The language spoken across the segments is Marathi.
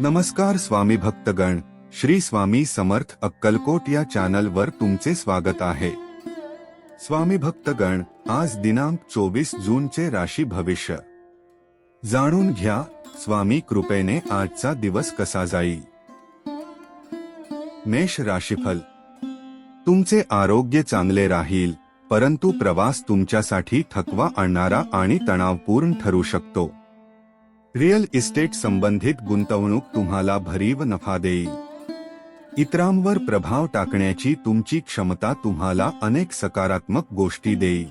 नमस्कार स्वामी भक्तगण श्री स्वामी समर्थ अक्कलकोट या चॅनलवर तुमचे स्वागत आहे. स्वामी भक्तगण आज दिनांक चोवीस जूनचे राशी भविष्य. जाणून घ्या स्वामी कृपेने आजचा दिवस कसा जाईल? मेष राशीफल. तुमचे आरोग्य चांगले राहील परंतु प्रवास तुमच्यासाठी थकवा आणणारा आणि तणावपूर्ण ठरू शकतो. रिअल इस्टेट संबंधित गुंतवणूक तुम्हाला भरीव नफा देईल. इतरांवर प्रभाव टाकण्याची तुमची क्षमता तुम्हाला अनेक सकारात्मक गोष्टी देईल.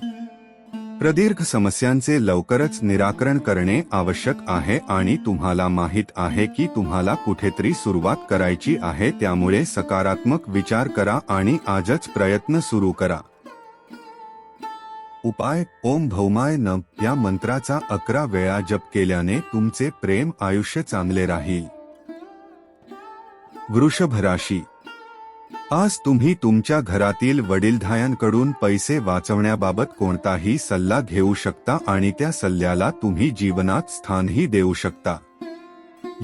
प्रदीर्घ समस्यांचे लवकरच निराकरण करणे आवश्यक आहे आणि तुम्हाला माहीत आहे की तुम्हाला कुठेतरी सुरुवात करायची आहे त्यामुळे सकारात्मक विचार करा आणि आजच प्रयत्न सुरू करा. उपाय ओम भौमाय न या मंत्राचा अकरा वेळा जप केल्याने तुमचे प्रेम आयुष्य चांगले राहील. वृषभ राशी आज तुम्ही तुमच्या घरातील वडीलधायांकडून पैसे वाचवण्याबाबत कोणताही सल्ला घेऊ शकता आणि त्या सल्ल्याला तुम्ही जीवनात स्थानही देऊ शकता.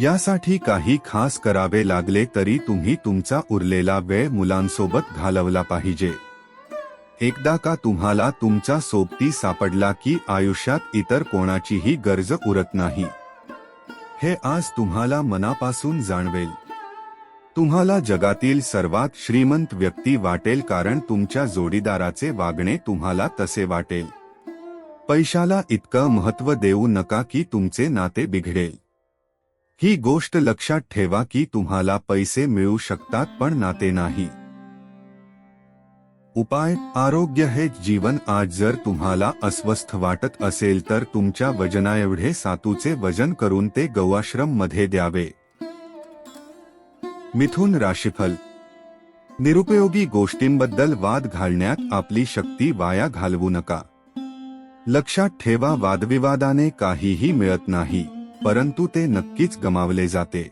यासाठी काही खास करावे लागले तरी तुम्ही तुमचा उरलेला वेळ मुलांसोबत घालवला पाहिजे. एकदा का तुम्हाला तुमचा सोबती सापडला की आयुष्यात इतर कोणाचीही गरज उरत नाही? हे आज तुम्हाला मनापासून जाणवेल. तुम्हाला जगातील सर्वात श्रीमंत व्यक्ती वाटेल कारण तुमच्या जोडीदाराचे वागणे तुम्हाला तसे वाटेल. पैशाला इतकं महत्त्व देऊ नका की तुमचे नाते बिघडेल. ही गोष्ट लक्षात ठेवा की तुम्हाला पैसे मिळू शकतात पण नाते नाही. उपाय आरोग्य हे जीवन आज जर तुम्हाला अस्वस्थ वाटत असेल तर तुमच्या वजनाएवढे सातूचे वजन करून ते गौआश्रममध्ये द्यावे. मिथुन राशीफल. निरुपयोगी गोष्टींबद्दल वाद घालण्यात आपली शक्ती वाया घालवू नका. लक्षात ठेवा वादविवादाने काहीही मिळत नाही परंतु ते नक्कीच गमावले जाते.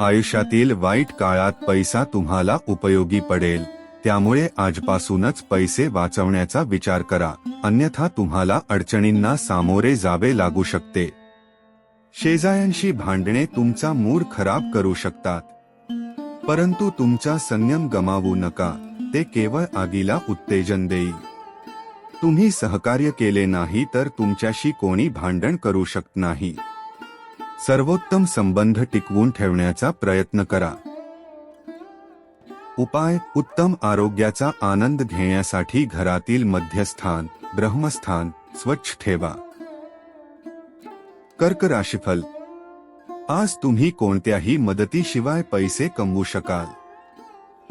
आयुष्यातील वाईट काळात पैसा तुम्हाला उपयोगी पडेल. त्यामुळे आजपासूनच पैसे वाचवण्याचा विचार करा. अन्यथा तुम्हाला अडचणींना सामोरे जावे लागू शकते. शेजाऱ्यांशी भांडणे तुमचा मूड खराब करू शकतात. परंतु तुमचा संयम गमावू नका. ते केवळ आगीला उत्तेजन देईल. तुम्ही सहकार्य केले नाही तर तुमच्याशी कोणी भांडण करू शकत नाही. सर्वोत्तम संबंध टिकवून ठेवण्याचा प्रयत्न करा. उपाय उत्तम आरोग्याचा आनंद घेण्यासाठी घरातील मध्यस्थान ब्रह्मस्थान स्वच्छ ठेवा. कर्क राशीफल. आज तुम्ही कोणत्याही मदतीशिवाय पैसे कमवू शकाल.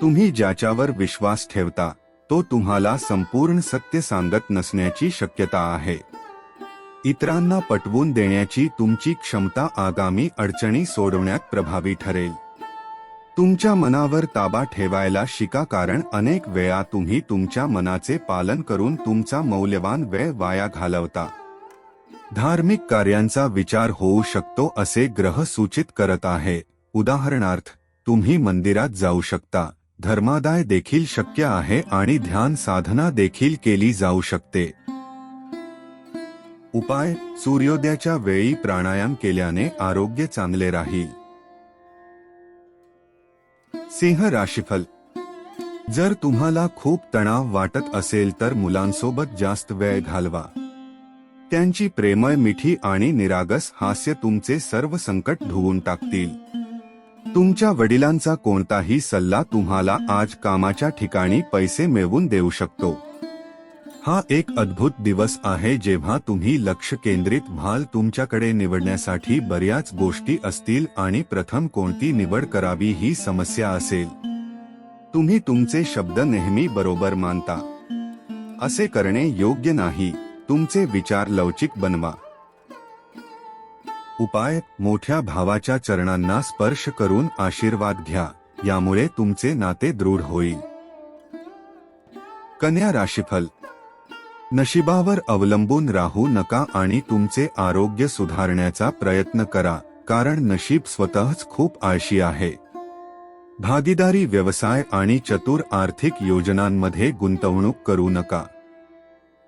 तुम्ही ज्याच्यावर विश्वास ठेवता तो तुम्हाला संपूर्ण सत्य सांगत नसण्याची शक्यता आहे. इतरांना पटवून देण्याची तुमची क्षमता आगामी अडचणी सोडवण्यात प्रभावी ठरेल. तुमच्या मनावर ताबा ठेवायला शिका कारण अनेक वेळा तुम्ही तुमच्या मनाचे पालन करून तुमचा मौल्यवान वेळ वाया घालवता. धार्मिक कार्यांचा विचार होऊ शकतो असे ग्रह सूचित करत आहे. उदाहरणार्थ तुम्ही मंदिरात जाऊ शकता. धर्मादाय देखील शक्य आहे आणि ध्यान साधना देखील केली जाऊ शकते. उपाय सूर्योदयाच्या वेळी प्राणायाम केल्याने आरोग्य चांगले राहील. सिंह राशीफल. जर तुम्हाला खूप तणाव वाटत असेल तर मुलांसोबत जास्त वेळ घालवा. त्यांची प्रेमळ मिठी आणि निरागस हास्य तुमचे सर्व संकट धुवून टाकतील. तुमच्या वडिलांचा कोणताही सल्ला तुम्हाला आज कामाच्या ठिकाणी पैसे मिळवून देऊ शकतो. हा एक अद्भुत दिवस आहे जेव्हा तुम्ही लक्ष केंद्रित व्हाल तुमच्याकडे निवडण्यासाठी बऱ्याच गोष्टी असतील आणि प्रथम कोणती निवड करावी ही समस्या असेल. तुम्ही तुमचे शब्द नेहमी बरोबर मानता. असे करणे योग्य नाही. तुमचे विचार लवचिक बनवा. उपाय मोठ्या भावाच्या चरणांना स्पर्श करून आशीर्वाद घ्या. यामुळे तुमचे नाते दृढ होईल. कन्या राशीफल. नशिबावर अवलंबून राहू नका आणि तुमचे आरोग्य सुधारण्याचा प्रयत्न करा कारण नशीब स्वतःच खूप आळशी आहे. भागीदारी व्यवसाय आणि चतुर आर्थिक योजनांमध्ये गुंतवणूक करू नका.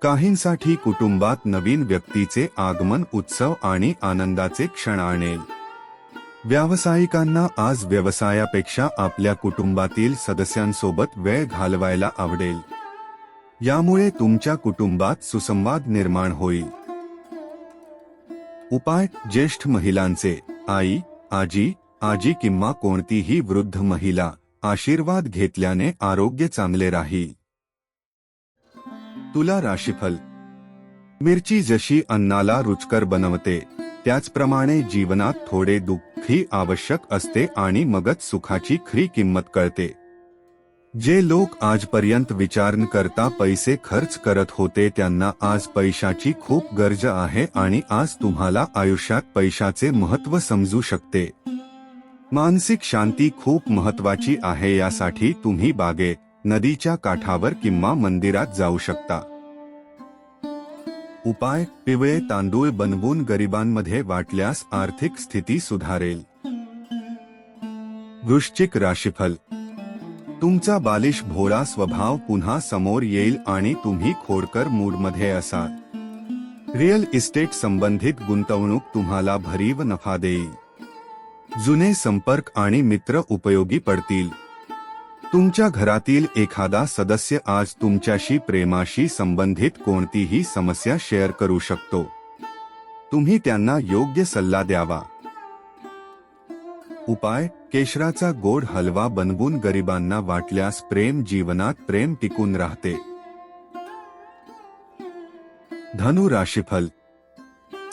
काहींसाठी कुटुंबात नवीन व्यक्तीचे आगमन उत्सव आणि आनंदाचे क्षण आणेल. व्यावसायिकांना आज व्यवसायापेक्षा आपल्या कुटुंबातील सदस्यांसोबत वेळ घालवायला आवडेल. यामुळे तुमच्या कुटुंबात सुसंवाद निर्माण होईल. उपाय ज्येष्ठ महिलांचे. आई आजी आजी किंवा कोणतीही वृद्ध महिला आशीर्वाद घेतल्याने आरोग्य चांगले राहील. तुला राशीफल. मिरची जशी अन्नाला रुचकर बनवते त्याचप्रमाणे जीवनात थोडे दुःखी आवश्यक असते आणि मगच सुखाची खरी किंमत कळते. जे लोक आजपर्यंत विचारण करता पैसे खर्च करत होते त्यांना आज पैशाची खूप गरज आहे आणि आज तुम्हाला आयुष्यात पैशाचे महत्त्व समजू शकते. मानसिक शांती खूप महत्वाची आहे यासाठी तुम्ही बागे नदीच्या काठावर किंवा मंदिरात जाऊ शकता. उपाय पिवळे तांदूळ बनवून गरिबांमध्ये वाटल्यास आर्थिक स्थिती सुधारेल. वृश्चिक राशीफल तुमचा बालिश भोळा स्वभाव पुन्हा समोर येईल आणि तुम्ही खोडकर मूडमध्ये असाल. रिअल इस्टेट संबंधित गुंतवणूक तुम्हाला भरीव नफा देईल. जुने संपर्क आणि मित्र उपयोगी पडतील. तुमच्या घरातील एखादा सदस्य आज तुमच्याशी प्रेमाशी संबंधित कोणतीही समस्या शेअर करू शकतो. तुम्ही त्यांना योग्य सल्ला द्यावा. उपाय केशराचा गोड हलवा बनवून गरिबांना वाटल्यास प्रेम जीवनात प्रेम टिकून राहते. धनु राशीफल.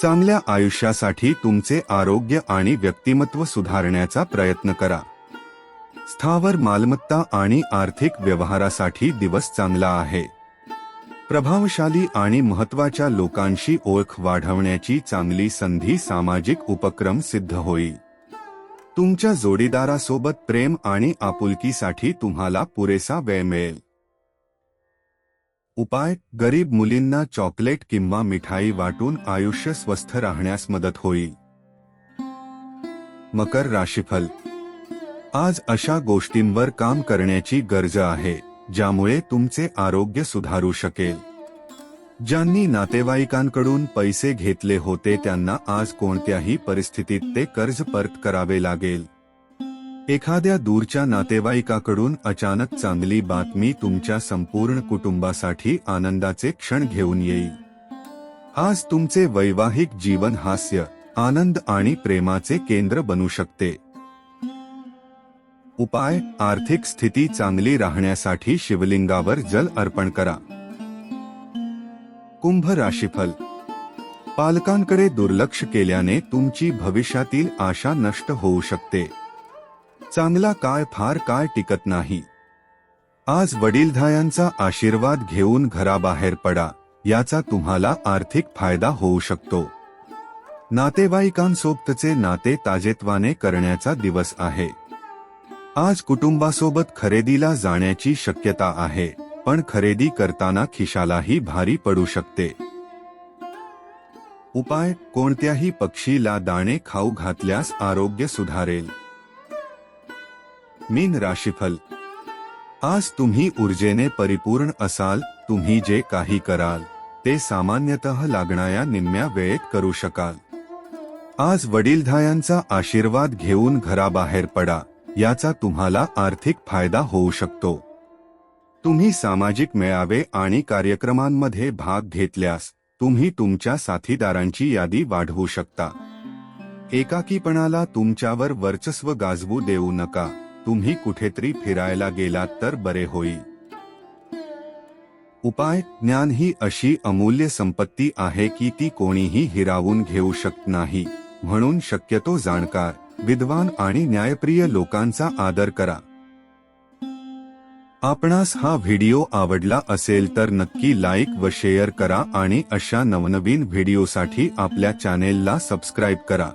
चांगल्या आयुष्यासाठी तुमचे आरोग्य आणि व्यक्तिमत्व सुधारण्याचा प्रयत्न करा. स्थावर मालमत्ता आणि आर्थिक व्यवहारासाठी दिवस चांगला आहे. प्रभावशाली आणि महत्त्वाच्या लोकांशी ओळख वाढवण्याची चांगली संधी सामाजिक उपक्रम सिद्ध होईल. तुमच्या जोडीदारासोबत प्रेम आणि आपुलकीसाठी तुम्हाला पुरेसा वेळ मिळेल. उपाय गरीब मुलींना चॉकलेट किंवा मिठाई वाटून आयुष्य स्वस्थ राहण्यास मदत होईल. मकर राशीफल. आज अशा गोष्टींवर काम करण्याची गरज आहे ज्यामुळे तुमचे आरोग्य सुधारू शकेल. ज्यांनी नातेवाईकांकडून पैसे घेतले होते त्यांना आज कोणत्याही परिस्थितीत ते कर्ज परत करावे लागेल. एखाद्या दूरच्या नातेवाईकाकडून अचानक चांगली बातमी तुमच्या संपूर्ण कुटुंबासाठी आनंदाचे क्षण घेऊन येईल. आज तुमचे वैवाहिक जीवन हास्य आनंद आणि प्रेमाचे केंद्र बनू शकते. उपाय आर्थिक स्थिती चांगली राहण्यासाठी शिवलिंगावर जल अर्पण करा. कुंभ राशीफल पालकांकडे दुर्लक्ष केल्याने तुमची भविष्यातील आशा नष्ट होऊ शकते. चांगला काय फार काय टिकत नाही. आज वडीलधायांचा आशीर्वाद घेऊन घराबाहेर पडा याचा तुम्हाला आर्थिक फायदा होऊ शकतो. नातेवाईकांसोबतचे नाते ताजेत्वाने करण्याचा दिवस आहे. आज कुटुंबासोबत खरेदीला जाण्याची शक्यता आहे. पण खरेदी करताना खिशालाही भारी पडू शकते. उपाय कोणत्याही पक्षीला दाणे खाऊ घातल्यास आरोग्य सुधारेल. मीन राशीफल. आज तुम्ही ऊर्जेने परिपूर्ण असाल तुम्ही जे काही कराल ते सामान्यतः लागणाऱ्या निम्म्या वेळेत करू शकाल. आज वडीलधायांचा आशीर्वाद घेऊन घराबाहेर पडा याचा तुम्हाला आर्थिक फायदा होऊ शकतो. तुम्ही सामाजिक मेळावे आणि कार्यक्रमांमध्ये भाग घेतल्यास तुम्ही तुमच्या साथीदारांची यादी वाढवू शकता. एकाकीपणाला तुमच्यावर वर्चस्व गाजवू देऊ नका. तुम्ही कुठेतरी फिरायला गेलात तर बरे होईल. उपाय ज्ञान ही अशी अमूल्य संपत्ती आहे की ती कोणीही हिरावून घेऊ शकत नाही. म्हणून शक्यतो जाणकार विद्वान आणि न्यायप्रिय लोकांचा आदर करा. आपणास हा व्हिडिओ आवडला असेल तर नक्की लाईक व शेअर करा आणि अशा नवनवीन व्हिडिओसाठी आपल्या चॅनेलला सबस्क्राईब करा.